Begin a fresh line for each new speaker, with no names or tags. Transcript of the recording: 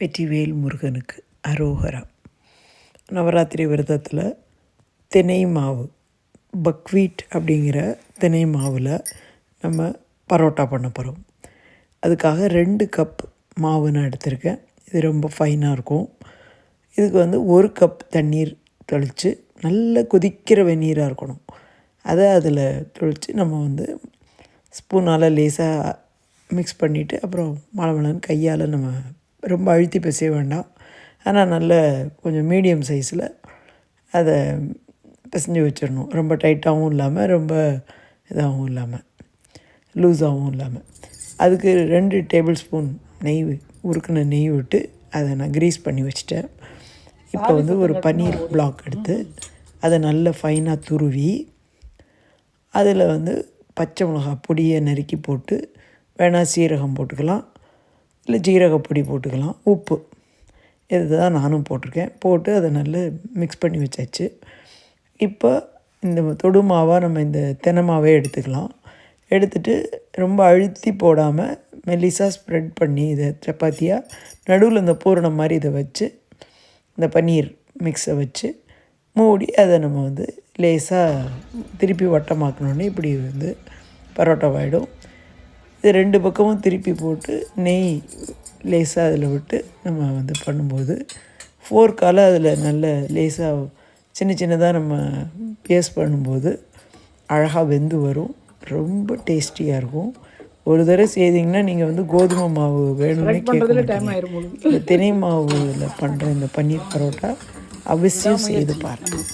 வெற்றிவேல் முருகனுக்கு அரோகரா. நவராத்திரி விரதத்தில் தினை மாவு பக்வீட் அப்படிங்கிற தினை மாவில் நம்ம பரோட்டா பண்ண போகிறோம் அதுக்காக ரெண்டு கப் மாவு நான் எடுத்திருக்கேன். இது ரொம்ப ஃபைனாக இருக்கும். இதுக்கு வந்து ஒரு கப் தண்ணீர் தெளித்து நல்ல கொதிக்கிற வெந்நீராக இருக்கணும். அதை அதில் தெளித்து நம்ம வந்து ஸ்பூனால் லேசாக மிக்ஸ் பண்ணிவிட்டு அப்புறம் மலமலன்னு கையால் நம்ம ரொம்ப அழுத்தி பிசைய வேண்டாம். ஆனால் நல்ல கொஞ்சம் மீடியம் சைஸில் அதை பிசைஞ்சு வச்சிடணும். ரொம்ப டைட்டாகவும் இல்லாமல் ரொம்ப இதாகவும் இல்லாமல் லூஸாகவும் இல்லாமல் அதுக்கு ரெண்டு டேபிள் ஸ்பூன் நெய் உருக்குன நெய் விட்டு அதை நான் க்ரீஸ் பண்ணி வச்சுட்டேன். இப்போ வந்து ஒரு பன்னீர் பிளாக் எடுத்து அதை நல்ல ஃபைனாக துருவி அதில் வந்து பச்சை மிளகா பொடியை நறுக்கி போட்டு வேணால் சீரகம் போட்டுக்கலாம். இல்லை ஜீரகப்பொடி போட்டுக்கலாம் உப்பு. இது தான் நானும் போட்டிருக்கேன். போட்டு அதை நல்லா மிக்ஸ் பண்ணி வச்சாச்சு. இப்போ இந்த தொடு மாவாக நம்ம இந்த தென்னை மாவே எடுத்துக்கலாம். எடுத்துட்டு ரொம்ப அழுத்தி போடாமல் மெல்லிசாக ஸ்ப்ரெட் பண்ணி இதை சப்பாத்தியாக நடுவில் இந்த பூரணம் மாதிரி இதை வச்சு இந்த பன்னீர் மிக்ஸை வச்சு மூடி அதை நம்ம வந்து லேசாக திருப்பி வட்டமாக்கணுன்னே இப்படி வந்து பரோட்டாவாயிடும். இது ரெண்டு பக்கமும் திருப்பி போட்டு நெய் லேசாக அதில் விட்டு நம்ம வந்து பண்ணும்போது ஃபோர்க்கால் அதில் நல்ல லேசாக சின்ன சின்னதாக நம்ம பேஸ்ட் பண்ணும்போது அழகாக வெந்து வரும். ரொம்ப டேஸ்டியாக இருக்கும். ஒரு தடவை செய்தீங்கன்னா நீங்கள் வந்து கோதுமை மாவு வேணும்னு கேட்க தினை மாவில் பண்ணுற இந்த பன்னீர் பரோட்டா அவசியம் செய்து பாருங்கள்